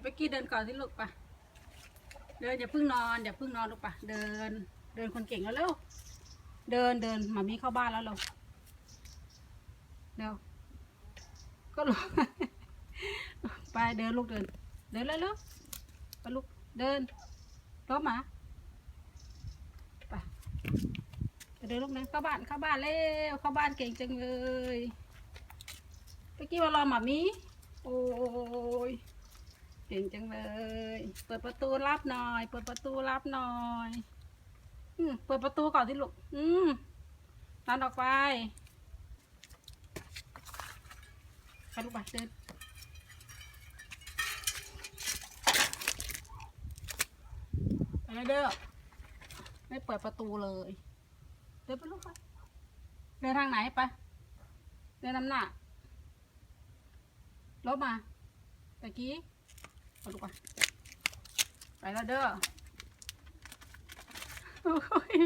ยวไปกี้เดินก่อนสิลูกไปเดินอย่าเพิ่งนอนอย่าเพิ่งนอนลูกไปเดิน เดินคนเก่งแล้วเร็วเดินเดินหมามีเข้าบ้านแล้วเราเร็วก็ลงไปเดินลูกเดิน เดินเร็วๆไปลูกเดินรถหมาไปเดินลูกเดินเข้าบ้านเข้าบ้านเร็วเข้าบ้านเก่งจังเลยเมื่อกี้มารอหมามีโอ้ เก่งจังเลย เปิดประตูรับหน่อย เปิดประตูรับหน่อย อืมเปิดประตูก่อนที่ลูก อืมตันออกไปไปลูกไปเดินไปเลยเด้อ ไม่เปิดประตูเลย เดินไปลูกไปเดินทางไหนไป เดินน้ำหน้ารถมาตะกี้ ไปลูกไปไปแล้วเด้อโอ้ย